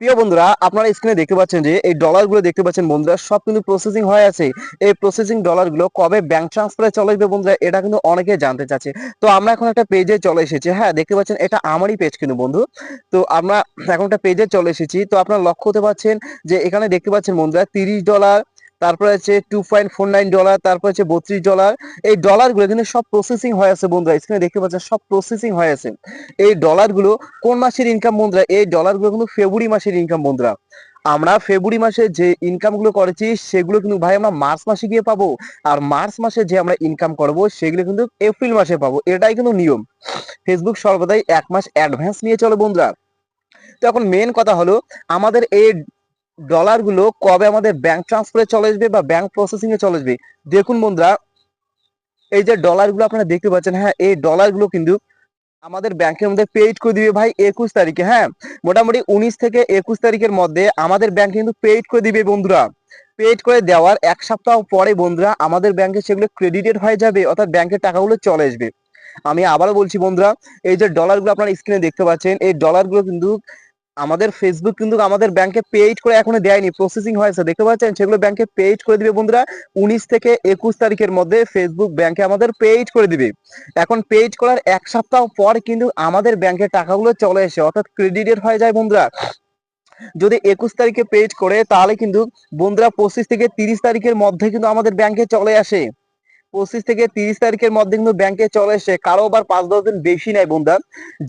প্রিয় বন্ধুরা, আপনারা স্ক্রিনে দেখতে পাচ্ছেন যে এই ডলারগুলো দেখতে পাচ্ছেন বন্ধুরা, সব কিন্তু প্রসেসিং হয়ে আছে। এই প্রসেসিং ডলারগুলো কবে ব্যাংক ট্রান্সফারে চলে আসবে বন্ধুরা, এটা কিন্তু অনেকে জানতে চাচ্ছে। তো আমরা এখন একটা পেজে চলে এসেছি। হ্যাঁ দেখতে পাচ্ছেন এটা আমারই পেজ কিন্তু বন্ধু। তো আমরা এখন একটা পেজে চলে এসেছি। তো আপনারা লক্ষ্য হতে পাচ্ছেন যে এখানে দেখতে পাচ্ছেন বন্ধুরা, তিরিশ ডলার তারপরে হচ্ছে two point four nine dollar তারপর হচ্ছে বত্রিশ ডলার এই ডলারগুলো কিন্তু সব প্রসেসিং হয়ে আছে বন্ধুরা স্ক্রিনে দেখতে পাচ্ছেন, সব প্রসেসিং হয়ে আছে। এই ডলারগুলো কোন মাসের ইনকাম বন্ধুরা? এই ডলারগুলো কিন্তু ফেব্রুয়ারি মাসের ইনকাম বন্ধুরা। আমরা ফেব্রুয়ারি মাসে যে ইনকামগুলো করেছি, সেগুলো কিন্তু ভাই আমরা মার্চ মাসে গিয়ে পাবো। আর মার্চ মাসে যে আমরা ইনকাম করব, সেগুলো কিন্তু এপ্রিল মাসে পাবো। এটাই কিন্তু নিয়ম। ফেসবুক সর্বদাই এক মাস অ্যাডভান্স নিয়ে চলো বন্ধুরা। তো এখন মেন কথা হলো, আমাদের এই ডলারগুলো কবে আমাদের ব্যাংক ট্রান্সফারে চলে আসবে বা ব্যাংক প্রসেসিং এ চলে আসবে? দেখুন বন্ধুরা, এই যে ডলারগুলো আপনারা দেখতে পাচ্ছেন হ্যাঁ এই ডলারগুলো কিন্তু আমাদের ব্যাংকের মধ্যে পেইড করে দিবে ভাই একুশ তারিখে হ্যাঁ? মোটামুটি উনিশ থেকে একুশ তারিখের মধ্যে আমাদের ব্যাংক কিন্তু পেইড করে দিবে বন্ধুরা। পেইড করে দেওয়ার এক সপ্তাহ পরে বন্ধুরা আমাদের ব্যাংকে সেগুলো ক্রেডিটেড হয়ে যাবে, অর্থাৎ ব্যাংকের টাকাগুলো চলে আসবে। আমি আবারও বলছি বন্ধুরা, এই যে ডলারগুলো আপনারা স্ক্রিনে দেখতে পাচ্ছেন, এই ডলারগুলো কিন্তু আমাদের ফেসবুক কিন্তু আমাদের ব্যাংকে পেইড করে এখনও দেয়নি প্রসেসিং হয়েছে। দেখতে পাচ্ছেন? সেগুলো ব্যাংকে পেইড করে দিবে বন্ধুরা উনিশ থেকে একুশ তারিখের মধ্যে ফেসবুক ব্যাংকে আমাদের পেইড করে দিবে। এখন পেইড করার এক সপ্তাহ পর কিন্তু আমাদের ব্যাংকে টাকাগুলো চলে এসে, অর্থাৎ ক্রেডিটেড হয়ে যায় বন্ধুরা। যদি একুশ তারিখে পেইড করে, তাহলে কিন্তু বন্ধুরা পঁচিশ থেকে তিরিশ তারিখের মধ্যে কিন্তু আমাদের ব্যাংকে চলে আসে। পঁচিশ থেকে তিরিশ তারিখের মধ্যে কিন্তু ব্যাংকে চলে এসে কারও আবার পাঁচ দশ দিন বেশি নেয় বন্ধুরা।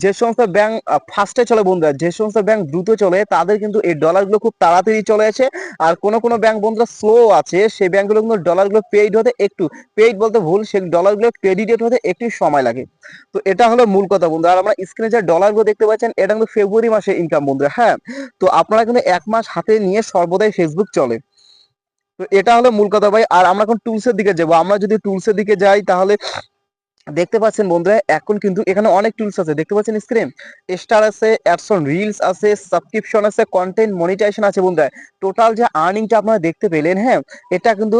যে সমস্ত ব্যাংক ফার্স্টে চলে বন্ধুরা, যে সমস্ত ব্যাংক দ্রুত চলে, তাদের কিন্তু এই ডলারগুলো খুব তাড়াতাড়ি চলে আসে। আর কোনো কোনো ব্যাংক বন্ধুরা স্লো আছে, সেই ব্যাংকগুলো কিন্তু ডলারগুলো পেইড হতে একটু পেইড বলতে ভুল, সেই ডলারগুলো ক্রেডিটেড হতে একটু সময় লাগে। তো এটা হলো মূল কথা বন্ধু আর আমরা স্ক্রিনে যে ডলারগুলো দেখতে পাচ্ছেন, এটা কিন্তু ফেব্রুয়ারি মাসে ইনকাম বন্ধুরা হ্যাঁ? তো আপনারা কিন্তু এক মাস হাতে নিয়ে সর্বদাই ফেসবুক চলে। তো এটা হলো মূল কথা ভাই। আর আমরা এখন টুলস এর দিকে যাব। আমরা যদি টুলস এর দিকে যাই, তাহলে দেখতে পাচ্ছেন বন্ধুরা, এখন কিন্তু এখানে অনেক টুলস আছে। দেখতে পাচ্ছেন স্ক্রিন স্টার আছে অ্যাডসন রিলস আছে সাবস্ক্রিপশন আছে কন্টেন্ট মনিটাইজেশন আছে বন্ধুরা। টোটাল যে আর্নিংটা আপনারা দেখতে পেলেন হ্যাঁ এটা কিন্তু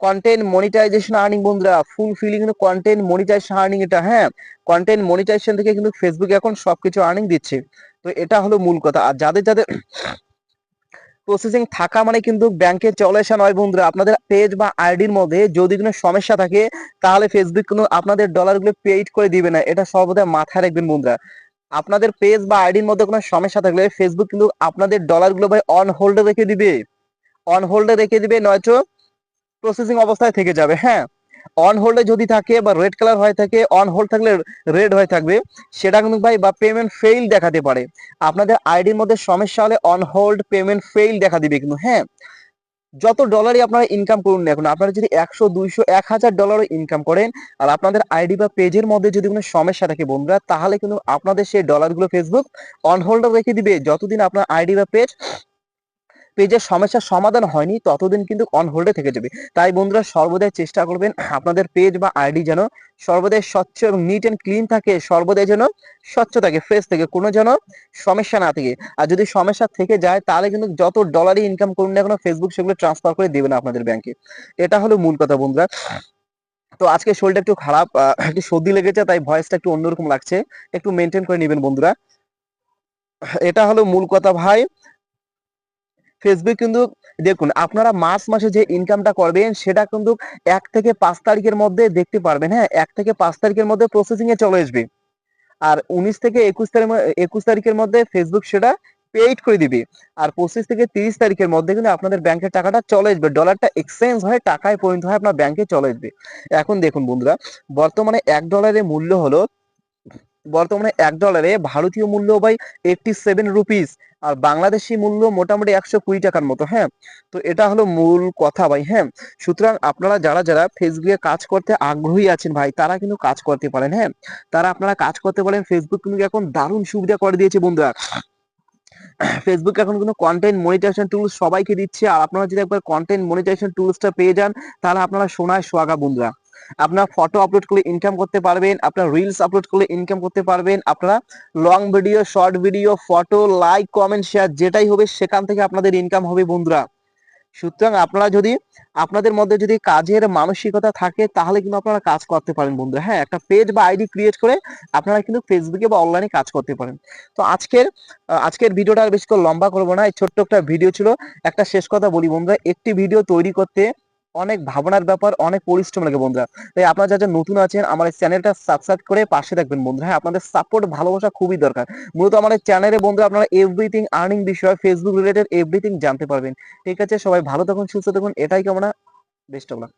কন্টেন্ট মনিটাইজেশন আর্নিং বন্ধুরা। ফুল ফিলিং কিন্তু কন্টেন্ট মনিটাইজেশন আর্নিং এটা হ্যাঁ। কন্টেন্ট মনিটাইজেশন থেকে কিন্তু ফেসবুক এখন সবকিছু আর্নিং দিচ্ছে। তো এটা হলো মূল কথা। আর যাদের যাদের প্রসেসিং থাকা মানে কিন্তু ব্যাংকে চলে আসা নয় বন্ধুরা। আপনাদের পেজ বা আইডির মধ্যে যদি কোনো সমস্যা থাকে, তাহলে ফেসবুক কোনো আপনাদের ডলারগুলো পেইড করে দিবে না। এটা সর্বদা মাথায় রাখবেন বন্ধুরা। আপনাদের পেজ বা আইডির মধ্যে কোনো সমস্যা থাকলে ফেসবুক কিন্তু আপনাদের ডলারগুলো ভাই অন হোল্ডে রেখে দিবে। অন হোল্ডে রেখে দিবে, নয়তো প্রসেসিং অবস্থায় থেকে যাবে হ্যাঁ? অন হোল্ডে যদি থাকে বা রেড কালার হয়ে থাকে অন হোল্ড থাকলে রেড হয়ে থাকবে, সেটা কিন্তু ভাই বা পেমেন্ট ফেইল দেখাতে পারে। আপনাদের আইডির মধ্যে সমস্যা হলে অন হোল্ড পেমেন্ট ফেইল দেখা দিবে কিন্তু হ্যাঁ? যত ডলারই আপনারা ইনকাম করুন না এখন আপনারা যদি একশো, দুইশো, এক হাজার ডলারও ইনকাম করেন আর আপনাদের আইডি বা পেজের মধ্যে যদি কোনো সমস্যা থাকে বন্ধুরা, তাহলে কিন্তু আপনাদের সেই ডলারগুলো ফেসবুক অন হোল্ডে রেখে দিবে। যতদিন আপনার আইডি বা পেজ পেজের সমস্যার সমাধান হয়নি, ততদিন কিন্তু অন হোল্ডে থেকে যাবে। তাই বন্ধুরা সর্বদাই চেষ্টা করবেন আপনাদের পেজ বা আইডি যেন সর্বদাই স্বচ্ছ এবং নিট অ্যান্ড ক্লিন থাকে, সর্বদাই যেন স্বচ্ছ থাকে ফ্রেশ থেকে, কোনো যেন সমস্যা না থাকে। আর যদি সমস্যা থেকে যায়, তাহলে কিন্তু যত ডলারই ইনকাম করুন না কেন ফেসবুক সেগুলো ট্রান্সফার করে দেবে না আপনাদের ব্যাংকে এটা হলো মূল কথা বন্ধুরা। তো আজকে শরীরটা একটু খারাপ একটু সর্দি লেগেছে, তাই ভয়েসটা একটু অন্যরকম লাগছে। একটু মেনটেন করে নেবেন বন্ধুরা। এটা হলো মূল কথা ভাই। ফেসবুক কিন্তু দেখুন, আপনারা মার্চ মাসে যে ইনকামটা করবেন, সেটা কিন্তু এক থেকে পাঁচ তারিখের মধ্যে দেখতে পারবেন হ্যাঁ? এক থেকে পাঁচ তারিখের মধ্যে প্রসেসিং এ চলে আসবে। আর উনিশ থেকে একুশ তারিখ একুশ তারিখের মধ্যে ফেসবুক সেটা পেইড করে দিবে। আর পঁচিশ থেকে তিরিশ তারিখের মধ্যে কিন্তু আপনাদের ব্যাংকের টাকাটা চলে আসবে। ডলারটা এক্সচেঞ্জ হয়ে টাকায় পরিণত হয়ে আপনার ব্যাংকে চলে আসবে। এখন দেখুন বন্ধুরা, বর্তমানে এক ডলারের মূল্য হলো বর্তমানে এক ডলারে ভারতীয় মূল্য ভাই এইটটি সেভেন রুপিস আর বাংলাদেশি মূল্য মোটামুটি একশো কুড়ি টাকার মতো হ্যাঁ? তো এটা হলো মূল কথা ভাই হ্যাঁ? সুতরাং আপনারা যারা যারা ফেসবুকে কাজ করতে আগ্রহী আছেন ভাই, তারা কিন্তু কাজ করতে পারেন হ্যাঁ? তারা আপনারা কাজ করতে পারেন ফেসবুক কিন্তু এখন দারুণ সুবিধা করে দিয়েছে বন্ধুরা। ফেসবুক এখন কিন্তু কন্টেন্ট মনিটাইজেশন টুলস সবাইকে দিচ্ছে, আর আপনারা যদি একবার কন্টেন্ট মনিটাইজেশন টুলসটা পেয়ে যান, তাহলে আপনারা সোনায় সোয়াগা বন্ধুরা। আপনার ফটো আপলোড করলে ইনকাম করতে পারবেন, আপনার রিলস আপলোড করলে ইনকাম করতে পারবেন, আপনারা long video short video photo like comment share যেটাই হবে সেখান থেকে আপনাদের ইনকাম হবে বন্ধুরা। সুতরাং আপনারা যদি, আপনাদের মধ্যে যদি কাজের মানসিকতা থাকে তাহলে কিন্তু আপনারা কাজ করতে পারেন বন্ধুরা। হ্যাঁ একটা পেজ বা আইডি ক্রিয়েট করে আপনারা কিন্তু ফেসবুকে বা অনলাইনে কাজ করতে পারেন। তো আজকের আজকের ভিডিওটা আর বেশি করে লম্বা করব না, এই ছোট্ট একটা ভিডিও ছিল। একটা শেষ কথা বলি বন্ধুরা, একটি ভিডিও তৈরি করতে অনেক ভাবনার ব্যাপার, অনেক পরিশ্রম লাগে বন্ধুরা। তাই আপনারা যারা নতুন আছেন, আমার এই চ্যানেলটা সাবস্ক্রাইব করে পাশে থাকবেন বন্ধুরা। হ্যাঁ আপনাদের সাপোর্ট ভালোবাসা খুবই দরকার। মূলত আমার চ্যানেলে বন্ধুরা আপনারা এভরিথিং আর্নিং বিষয় ফেসবুক রিলেটেড এভরিথিং জানতে পারবেন। ঠিক আছে, সবাই ভালো থাকুন, সুস্থ থাকুন, এটাই কামনা বেস্ট অফ লাক